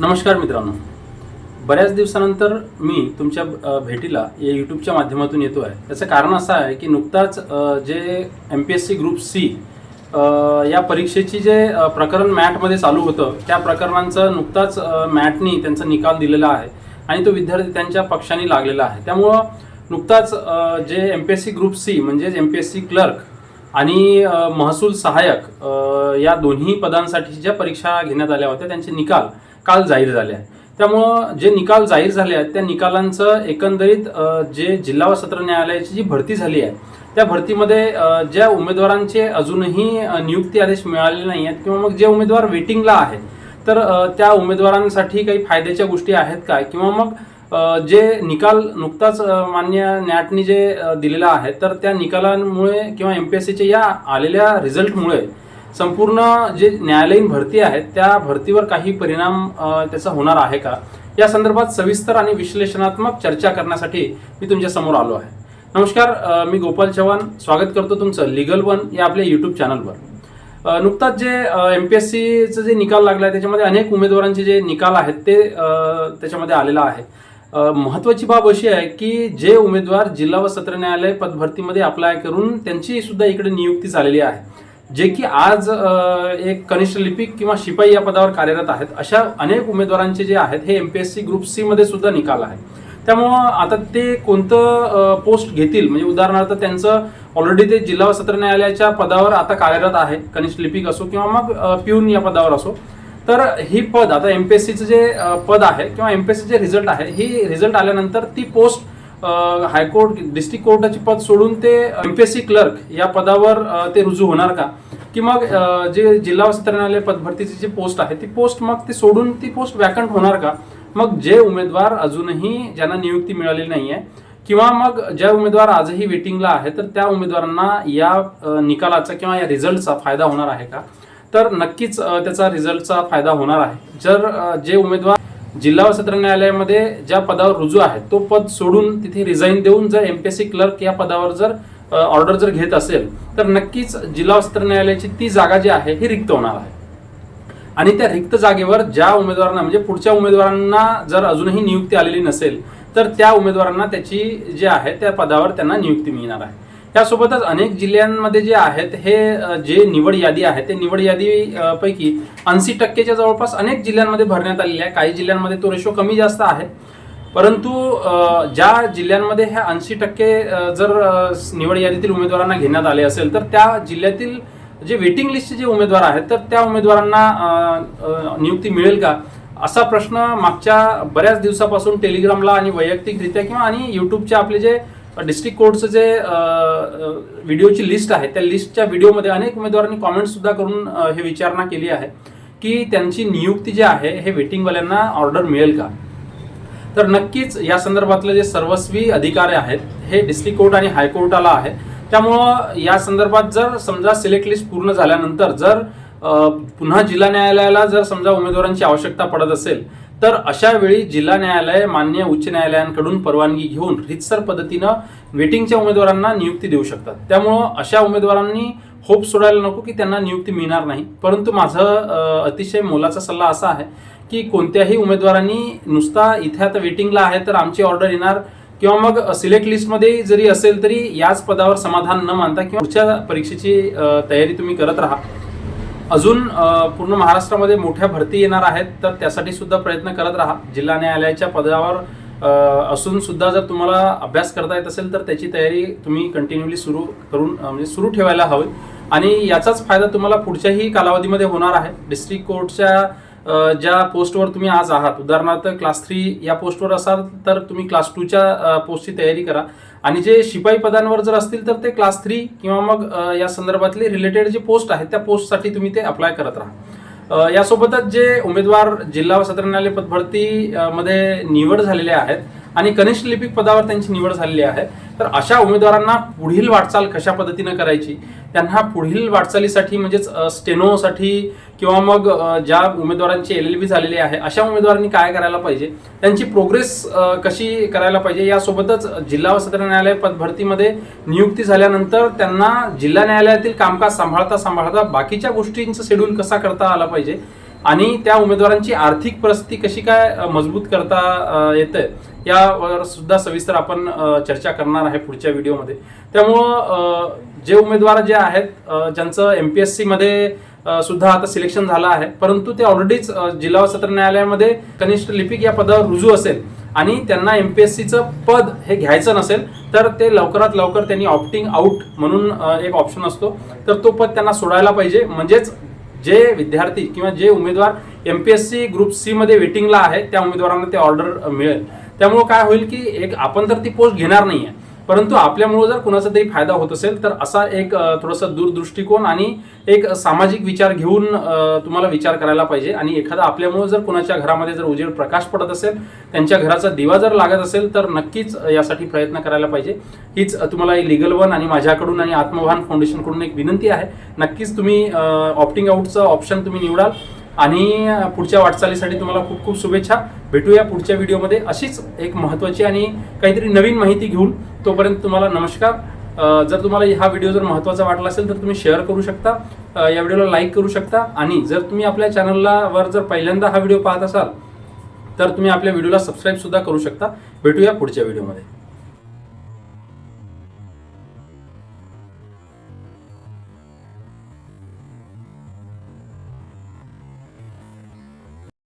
नमस्कार मित्रांनो. बऱ्याच दिवसानंतर मी तुमच्या भेटीला या यूट्यूबच्या माध्यमातून येतो आहे याचं कारण असं आहे की नुकताच जे M P S C group C या परीक्षेची जे प्रकरण मॅटमध्ये चालू होतं त्या प्रकरणांचं नुकताच मॅटनी त्यांचा निकाल दिलेला आहे आणि तो विद्यार्थी त्यांच्या पक्षाने लागलेला आहे. त्यामुळं नुकताच जे M P S C group C म्हणजेच M P S C clerk आणि महसूल सहाय्यक या दोन्ही पदांसाठी ज्या परीक्षा घेण्यात आल्या होत्या त्यांचे निकाल काल जाहीर झाले आहे त्यामुळं जे निकाल जाहीर झाले आहेत त्या निकालांचं एकंदरीत जे जिल्हा व सत्र न्यायालयाची जी भरती झाली आहे त्या भरतीमध्ये ज्या उमेदवारांचे अजूनही नियुक्ती आदेश मिळाले नाही आहेत किंवा मग जे उमेदवार वेटिंगला आहेत तर त्या उमेदवारांसाठी काही फायद्याच्या गोष्टी आहेत का किंवा मग जे निकाल नुकताच मान्य न्याटनी जे दिलेला आहे तर त्या निकालांमुळे किंवा एम पी एस सीच्या या आलेल्या रिझल्टमुळे संपूर्ण जे न्यायालयीन भरती आहे त्या भरतीवर काही परिणाम त्याचा होणार आहे का? या संदर्भात सविस्तर आणि विश्लेषणात्मक चर्चा करण्यासाठी मी तुमच्यासमोर आलो आहे. नमस्कार मी गोपाल चव्हाण. स्वागत करतो तुमचं लिगल वन या आपल्या युट्यूब चॅनलवर नुकताच जे एम पी एस सीचं जे निकाल लागला आहे त्याच्यामध्ये अनेक उमेदवारांचे जे निकाल आहेत ते त्याच्यामध्ये आलेला आहे. महत्वाची बाब अशी आहे की जे उमेदवार जिल्हा व सत्र न्यायालय पदभरतीमध्ये अप्लाय करून त्यांची सुद्धा इकडे नियुक्ती झालेली आहे. जे की आज एक कनिष्ठ लिपिक किंवा शिपाई या पदावर कार्यरत आहेत अशा अनेक उमेदवारांचे जे आहेत हे M P S C group C मध्ये सुद्धा निकाल आहे त्यामुळं आता ते कोणतं पोस्ट घेतील? म्हणजे उदाहरणार्थ त्यांचं ऑलरेडी ते जिल्हा व सत्र न्यायालयाच्या पदावर आता कार्यरत आहे कनिष्ठ लिपिक असो किंवा मग प्यून पिऊन या पदावर असो. तर ही पद आता एम पी एस सीचं जे पद आहे किंवा एम पी एस जे रिझल्ट आहे ही रिझल्ट आल्यानंतर ती पोस्ट हायकोर्ट डिस्ट्रिक्ट कोर्टाची पद सोडून ते एमपीएससी क्लर्क या पदावर ते रुजू होणार का? की मग जे जिल्हा व सत्र पदभरतीची जी पोस्ट आहे ती पोस्ट मग ती सोडून ती पोस्ट वॅकंट होणार का? मग जे उमेदवार अजूनही ज्यांना नियुक्ती मिळालेली नाही आहे किंवा मग ज्या उमेदवार आजही वेटिंगला आहे तर त्या उमेदवारांना या निकालाचा किंवा या रिझल्टचा फायदा होणार आहे का? तर नक्कीच त्याचा रिझल्टचा फायदा होणार आहे. जर जे उमेदवार जिल्हा व सत्र न्यायालयामध्ये ज्या पदावर रुजू आहे तो पद सोडून तिथे रिझाईन देऊन जर एमपीएससी क्लर्क या पदावर जर ऑर्डर जर घेत असेल तर नक्कीच जिल्हा व सत्र न्यायालयाची ती जागा जी आहे ही रिक्त होणार आहे. आणि त्या रिक्त जागेवर ज्या उमेदवारांना म्हणजे पुढच्या उमेदवारांना जर अजूनही नियुक्ती आलेली नसेल तर त्या उमेदवारांना त्याची जी आहे त्या पदावर त्यांना नियुक्ती मिळणार आहे. त्यासोबतच अनेक जिल्ह्यांमध्ये जे आहेत हे जे निवड यादी आहे ते निवड यादी पैकी ऐंशी टक्केच्या जवळपास अनेक जिल्ह्यांमध्ये भरण्यात आलेली आहे. काही जिल्ह्यांमध्ये तो रेशो कमी जास्त आहे. परंतु ज्या जिल्ह्यांमध्ये ह्या ऐंशी टक्के जर निवड यादीतील उमेदवारांना घेण्यात आले असेल तर त्या जिल्ह्यातील जे वेटिंग लिस्टचे जे उमेदवार आहेत तर त्या उमेदवारांना नियुक्ती मिळेल का? असा प्रश्न मागच्या बऱ्याच दिवसापासून टेलिग्रामला आणि वैयक्तिकरित्या किंवा आणि यूट्यूबचे आपले जे डिस्ट्रिक्ट कोर्टचं जे व्हिडिओची लिस्ट आहे त्या लिस्टच्या व्हिडिओमध्ये अनेक उमेदवारांनी कॉमेंट सुद्धा करून हे विचारणा केली आहे की त्यांची नियुक्ती जी आहे हे वेटिंगवाल्यांना ऑर्डर मिळेल का? तर नक्कीच या संदर्भातले जे सर्वस्वी अधिकारी आहेत हे डिस्ट्रिक्ट कोर्ट आणि हायकोर्टाला आहे. त्यामुळं या संदर्भात जर समजा सिलेक्ट लिस्ट पूर्ण झाल्यानंतर जर पुन्हा जिल्हा न्यायालयाला जर समजा उमेदवारांची आवश्यकता पडत असेल तर अशा वेळी जिल्हा न्यायालय मान्य उच्च न्यायालयांकडून परवानगी घेऊन रितसर पद्धतीनं वेटिंगच्या उमेदवारांना नियुक्ती देऊ शकतात. त्यामुळं अशा उमेदवारांनी होप सोडायला नको की त्यांना नियुक्ती मिळणार नाही. परंतु माझं अतिशय मोलाचा सल्ला असा आहे की कोणत्याही उमेदवारांनी नुसता इथे आता वेटिंगला आहे तर आमची ऑर्डर येणार किंवा मग सिलेक्ट लिस्टमध्ये जरी असेल तरी याच पदावर समाधान न मानता किंवा पुढच्या परीक्षेची तयारी तुम्ही करत राहा. अजून पूर्ण महाराष्ट्रामध्ये मोठ्या भरती येणार आहेत तर त्यासाठी सुद्धा प्रयत्न करत राहा. जिल्हा न्यायालयाच्या पदावर असून सुद्धा जर तुम्हाला अभ्यास करता येत असेल तर त्याची तयारी तुम्ही कंटिन्युअली सुरू करून म्हणजे सुरू ठेवायला हवी. आणि याचाच फायदा तुम्हाला पुढच्याही कालावधीमध्ये होणार आहे. डिस्ट्रिक्ट कोर्टच्या ज्या पोस्टवर तुम्ही आज आहात उदाहरणार्थ क्लास थ्री या पोस्टवर असाल तर तुम्ही क्लास टूच्या पोस्टची तयारी करा. आणि जे शिपाई पदांवर जर असतील तर ते क्लास थ्री किंवा मग या संदर्भातले रिलेटेड जे पोस्ट आहेत त्या पोस्टसाठी तुम्ही ते अप्लाय करत राहा. यासोबतच जे उमेदवार जिल्हा व सत्र न्यायालय पदभरती मध्ये निवड झालेले आहेत आणि कनिष्ठ लिपिक पदावर त्यांची निवड झालेली आहे तर अशा उमेदवारांना पुढील वाटचाल कशा पद्धतीनं करायची? त्यांना पुढील वाटचालीसाठी म्हणजेच स्टेनोसाठी किंवा मग ज्या उमेदवारांची एल एल बी झालेली आहे अशा उमेदवारांनी काय करायला पाहिजे? त्यांची प्रोग्रेस कशी करायला पाहिजे? यासोबतच जिल्हा व सत्र न्यायालय पदभरतीमध्ये नियुक्ती झाल्यानंतर त्यांना जिल्हा न्यायालयातील कामकाज सांभाळता सांभाळता बाकीच्या गोष्टींचं शेड्यूल कसा करता आला पाहिजे? आणि त्या उमेदवारांची आर्थिक परिस्थिती कशी काय मजबूत करता येते यावर सुद्धा सविस्तर आपण चर्चा करणार आहे पुढच्या व्हिडिओमध्ये. त्यामुळं जे उमेदवार जे आहेत ज्यांचं एम पी एस सीमध्ये सुद्धा आता सिलेक्शन झालं आहे परंतु ते ऑलरेडीच जिल्हा सत्र न्यायालयामध्ये कनिष्ठ लिपिक या पदावर रुजू असेल आणि त्यांना एम पी एस सीचं पद हे घ्यायचं नसेल तर ते लवकरात लवकर त्यांनी ऑप्टिंग आउट म्हणून एक ऑप्शन असतो. तर तो पद त्यांना सोडायला पाहिजे. म्हणजेच जे विद्यार्थी किंवा जे उमेदवार M P S C group C मध्ये वेटिंगला आहे त्या उमेदवारांना ते ऑर्डर मिळेल. त्यामुळे काय होईल की एक आपण तर ती पोस्ट घेणार नाही आहे परंतु आपल्यामुळे जर कुणाचा तरी फायदा होत असेल तर असा एक थोडासा दूरदृष्टिकोन आणि एक सामाजिक विचार घेऊन तुम्हाला विचार करायला पाहिजे. आणि एखादा आपल्यामुळे जर कुणाच्या घरामध्ये जर उजेड प्रकाश पडत असेल त्यांच्या घराचा दिवा जर लागत असेल तर नक्कीच यासाठी प्रयत्न करायला पाहिजे. हीच तुम्हाला लिगल वन आणि माझ्याकडून आणि आत्मभान फाउंडेशनकडून एक विनंती आहे. नक्कीच तुम्ही ऑप्टिंग आउटचं ऑप्शन तुम्ही निवडाल. आणि पुढच्या वाटचालीसाठी तुम्हाला खूप खूप शुभेच्छा. भेटूया पुढच्या व्हिडिओमध्ये. अशीच एक महत्त्वाची आणि काहीतरी नवीन माहिती घेऊन तोपर्यंत तुम्हाला नमस्कार. जर तुम्हाला हा व्हिडिओ जर महत्त्वाचा वाटला असेल तर तुम्ही शेअर करू शकता. या व्हिडिओला लाईक करू शकता. आणि जर तुम्ही आपल्या चॅनलला वर जर पहिल्यांदा हा व्हिडिओ पाहत असाल तर तुम्ही आपल्या व्हिडिओला सबस्क्राईबसुद्धा करू शकता. भेटूया पुढच्या व्हिडिओमध्ये.